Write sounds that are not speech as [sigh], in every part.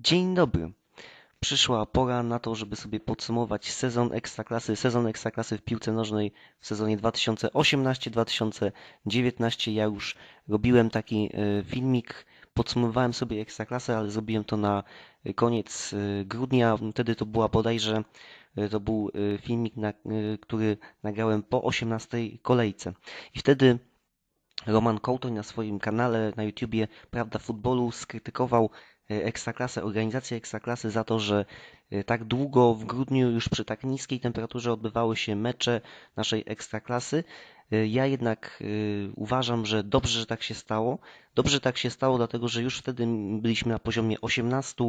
Dzień dobry. Przyszła pora na to, żeby sobie podsumować sezon Ekstraklasy, sezon Ekstraklasy w piłce nożnej w sezonie 2018-2019. Ja już robiłem taki e, filmik, podsumowałem sobie Ekstraklasę, ale zrobiłem to na koniec e, grudnia. Wtedy to była bodajże, e, to był filmik, na, który nagrałem po 18 kolejce. I wtedy Roman Kołtoń na swoim kanale na YouTubie Prawda Futbolu skrytykował Ekstraklasę, organizację Ekstraklasy za to, że e, tak długo w grudniu już przy tak niskiej temperaturze odbywały się mecze naszej Ekstraklasy. E, ja jednak uważam, że dobrze, że tak się stało. Dobrze, tak się stało, dlatego że już wtedy byliśmy na poziomie 18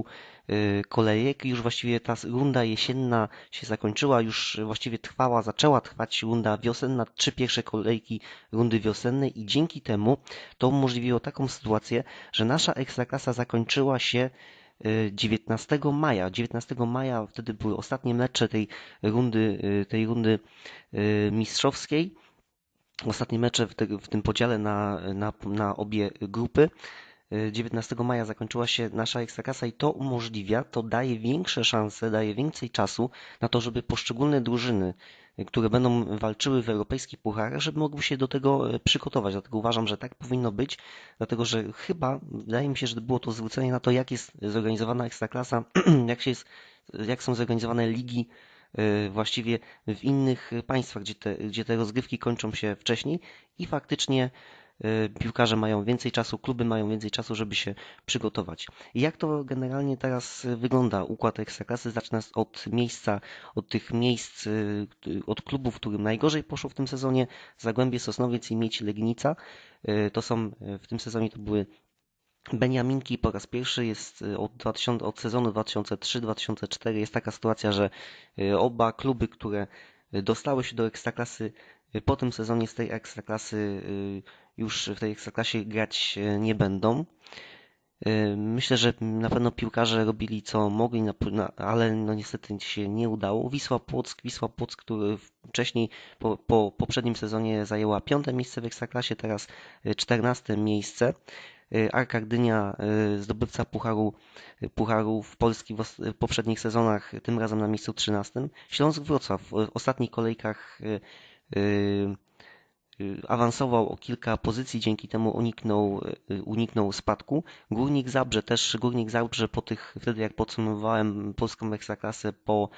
kolejek. Już właściwie ta runda jesienna się zakończyła, już właściwie trwała, zaczęła trwać runda wiosenna, trzy pierwsze kolejki rundy wiosennej i dzięki temu to umożliwiło taką sytuację, że nasza Ekstraklasa zakończyła się 19 y, maja. 19 maja wtedy były ostatnie mecze tej rundy, y, tej rundy y, mistrzowskiej. Ostatnie mecze w, te, w tym podziale na, na, na obie grupy. 19 maja zakończyła się nasza ekstrakasa i to umożliwia, to daje większe szanse, daje więcej czasu na to, żeby poszczególne drużyny które będą walczyły w europejskich pucharach, żeby mogły się do tego e, przygotować. Dlatego uważam, że tak powinno być, dlatego że chyba, wydaje mi się, że było to zwrócenie na to, jak jest zorganizowana ekstraklasa, [clears throat] jak, się jest, jak są zorganizowane ligi właściwie w innych państwach, gdzie te, gdzie te rozgrywki kończą się wcześniej i faktycznie Y, piłkarze mają więcej czasu, kluby mają więcej czasu, żeby się przygotować. Jak to generalnie teraz wygląda układ Ekstraklasy? Zacznę od miejsca, od tych miejsc, y, od klubów, którym najgorzej poszło w tym sezonie. Zagłębie Sosnowiec i Mieć Legnica. Y, to są w tym sezonie to były Beniaminki po raz pierwszy jest od, 2000, od sezonu 2003-2004 jest taka sytuacja, że oba kluby, które dostały się do Ekstraklasy po tym sezonie z tej Ekstraklasy już w tej ekstraklasie grać nie będą. Myślę, że na pewno piłkarze robili co mogli, ale no niestety się nie udało. Wisła Płock, Wisła Płock, który wcześniej po, po poprzednim sezonie zajęła piąte miejsce w ekstraklasie, teraz czternaste miejsce. Arka Gdynia, zdobywca Pucharu, Pucharów Polski w poprzednich sezonach, tym razem na miejscu 13. Śląsk Wrocław w ostatnich kolejkach awansował o kilka pozycji, dzięki temu uniknął, uniknął spadku. Górnik Zabrze też, Górnik Zabrze po tych, wtedy jak podsumowałem polską ekstraklasę po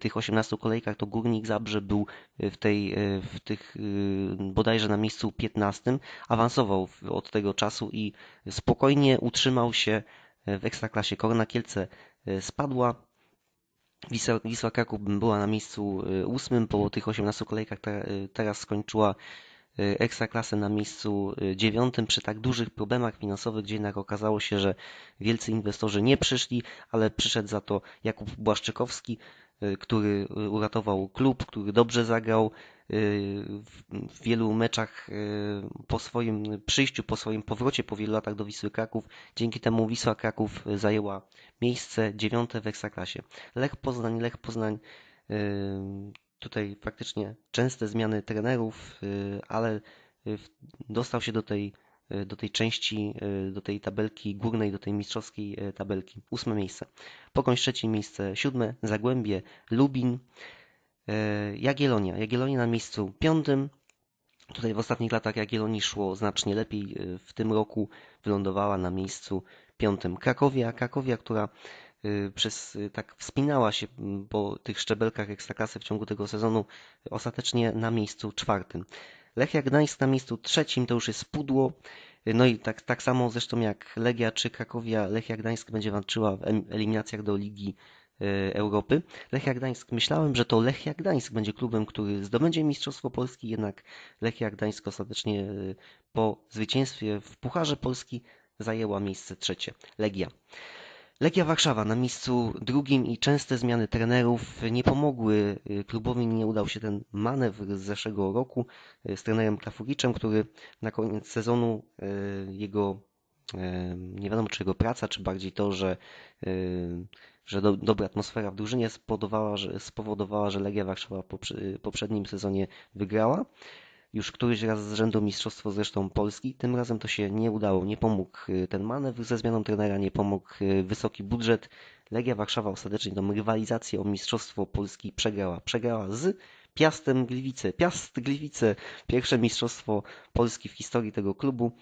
tych 18 kolejkach, to Górnik Zabrze był w tej, w tych bodajże na miejscu 15, awansował od tego czasu i spokojnie utrzymał się w ekstraklasie. Korona Kielce spadła, Wisła, Wisła Kraków była na miejscu ósmym. Po tych 18 kolejkach, teraz skończyła Y, ekstraklasę na miejscu y, dziewiątym przy tak dużych problemach finansowych, gdzie jednak okazało się, że wielcy inwestorzy nie przyszli, ale przyszedł za to Jakub Błaszczykowski, y, który uratował klub, który dobrze zagrał w wielu meczach po swoim przyjściu, po swoim powrocie po wielu latach do Wisły Kraków. Dzięki temu Wisła Kraków zajęła miejsce dziewiąte w Ekstraklasie. Lech Poznań, Lech Poznań tutaj faktycznie częste zmiany trenerów, y, ale y, dostał się do tej, y, do tej części, do tej tabelki górnej, do tej mistrzowskiej tabelki. Ósme miejsce. Pokoń trzecie miejsce, siódme, Zagłębie, Lubin, Jagiellonia. Jagiellonia na miejscu piątym. Tutaj w ostatnich latach Jagiellonii szło znacznie lepiej. W tym roku wylądowała na miejscu piątym Krakowia. Krakowia, która przez, y, tak wspinała się po tych szczebelkach ekstraklasy w ciągu tego sezonu, ostatecznie na miejscu czwartym. Lechia Gdańsk na miejscu trzecim to już jest pudło. Y, no i tak, tak samo zresztą jak Legia czy Krakowia, Lechia Gdańsk będzie walczyła w eliminacjach do Ligi Europy. Lechia Gdańsk, myślałem, że to Lechia Gdańsk będzie klubem, który zdobędzie Mistrzostwo Polski, jednak Lechia Gdańsk ostatecznie po zwycięstwie w Pucharze Polski zajęła miejsce trzecie. Legia. Legia Warszawa na miejscu drugim i częste zmiany trenerów nie pomogły y, klubowi. Nie udał się ten manewr z zeszłego roku y, z trenerem Trafuriczem, który na koniec sezonu y, jego nie wiadomo czy jego praca, czy bardziej to, że, że do, dobra atmosfera w drużynie spowodowała, że, spowodowała, że Legia Warszawa w poprzednim sezonie wygrała. Już któryś raz z rzędu mistrzostwo zresztą Polski. Tym razem to się nie udało. Nie pomógł y, ten manewr ze zmianą trenera, nie pomógł y, wysoki budżet. Legia Warszawa ostatecznie tą rywalizację o mistrzostwo Polski przegrała. Przegrała z Piastem Gliwice. Piast Gliwice, pierwsze mistrzostwo Polski w historii tego klubu.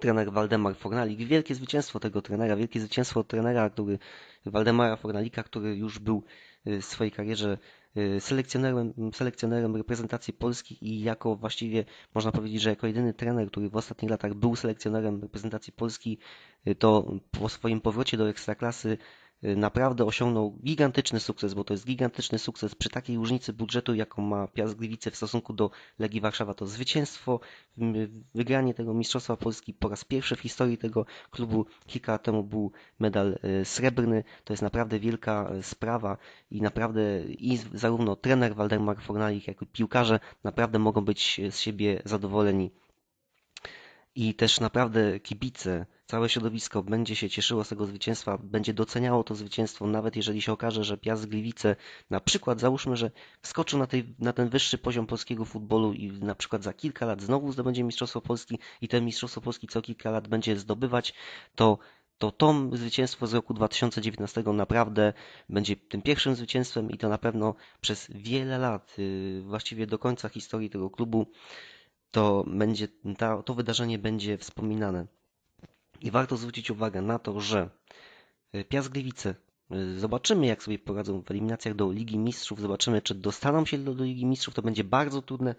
Trener Waldemar Fornalik. Wielkie zwycięstwo tego trenera, wielkie zwycięstwo trenera, który Waldemara Fornalika, który już był w swojej karierze Y, selekcjonerem, selekcjonerem reprezentacji Polski i jako właściwie można powiedzieć, że jako jedyny trener, który w ostatnich latach był selekcjonerem reprezentacji Polski, y, to po swoim powrocie do Ekstraklasy Y, naprawdę osiągnął gigantyczny sukces, bo to jest gigantyczny sukces przy takiej różnicy budżetu, jaką ma Piast Gliwice w stosunku do Legii Warszawa. To zwycięstwo, wygranie tego Mistrzostwa Polski po raz pierwszy w historii tego klubu. Kilka lat temu był medal y, srebrny. To jest naprawdę wielka y, sprawa i naprawdę i zarówno trener Waldemar Fornalik, jak i piłkarze naprawdę mogą być z siebie zadowoleni. I też naprawdę kibice całe środowisko będzie się cieszyło z tego zwycięstwa, będzie doceniało to zwycięstwo, nawet jeżeli się okaże, że Piast Gliwice na przykład, załóżmy, że wskoczył na, tej, na ten wyższy poziom polskiego futbolu i na przykład za kilka lat znowu zdobędzie Mistrzostwo Polski i ten Mistrzostwo Polski co kilka lat będzie zdobywać, to to to zwycięstwo z roku 2019 naprawdę będzie tym pierwszym zwycięstwem i to na pewno przez wiele lat, y, właściwie do końca historii tego klubu, to będzie to wydarzenie będzie wspominane. I warto zwrócić uwagę na to, że e, Piast Gliwice e, Zobaczymy, jak sobie poradzą w eliminacjach do Ligi Mistrzów. Zobaczymy, czy dostaną się do, Ligi Mistrzów. To będzie bardzo trudne.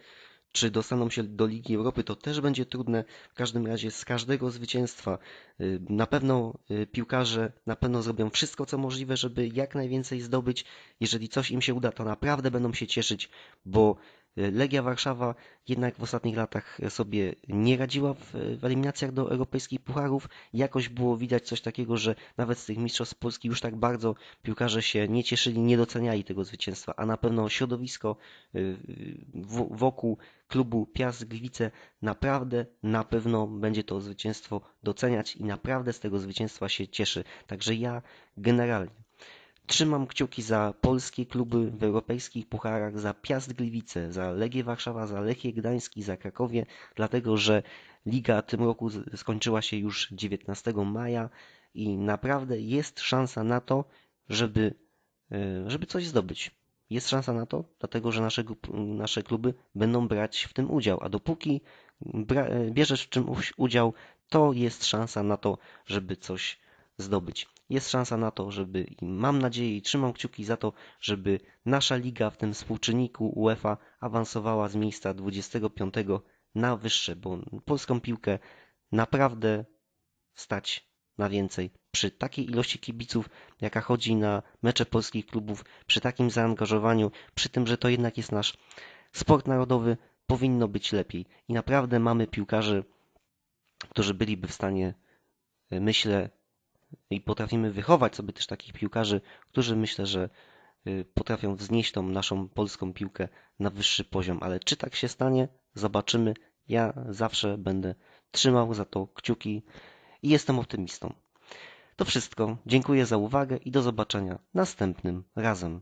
Czy dostaną się do Ligi Europy, to też będzie trudne. W każdym razie z każdego zwycięstwa e, na pewno piłkarze na pewno zrobią wszystko, co możliwe, żeby jak najwięcej zdobyć. Jeżeli coś im się uda, to naprawdę będą się cieszyć, bo Legia Warszawa jednak w ostatnich latach sobie nie radziła w, w eliminacjach do europejskich pucharów. Jakoś było widać coś takiego, że nawet z tych mistrzostw Polski już tak bardzo piłkarze się nie cieszyli, nie doceniali tego zwycięstwa, a na pewno środowisko y, wokół klubu Piast Gliwice naprawdę na pewno będzie to zwycięstwo doceniać i naprawdę z tego zwycięstwa się cieszy. Także ja generalnie Trzymam kciuki za polskie kluby w europejskich pucharach, za Piast Gliwice, za Legię Warszawa, za Lechię Gdański, za Krakowie, dlatego że liga tym roku skończyła się już 19 maja i naprawdę jest szansa na to, żeby, e, żeby coś zdobyć. Jest szansa na to, dlatego że nasze, nasze kluby będą brać w tym udział, a dopóki e, bierzesz w czymś udział, to jest szansa na to, żeby coś zdobyć. Jest szansa na to, żeby i mam nadzieję i trzymam kciuki za to, żeby nasza liga w tym współczynniku UEFA awansowała z miejsca 25 na wyższe, bo polską piłkę naprawdę stać na więcej. Przy takiej ilości kibiców, jaka chodzi na mecze polskich klubów, przy takim zaangażowaniu, przy tym, że to jednak jest nasz sport narodowy, powinno być lepiej. I naprawdę mamy piłkarzy, którzy byliby w stanie, myślę, i potrafimy wychować sobie też takich piłkarzy, którzy myślę, że y, potrafią wznieść tą naszą polską piłkę na wyższy poziom. Ale czy tak się stanie? Zobaczymy. Ja zawsze będę trzymał za to kciuki i jestem optymistą. To wszystko. Dziękuję za uwagę i do zobaczenia następnym razem.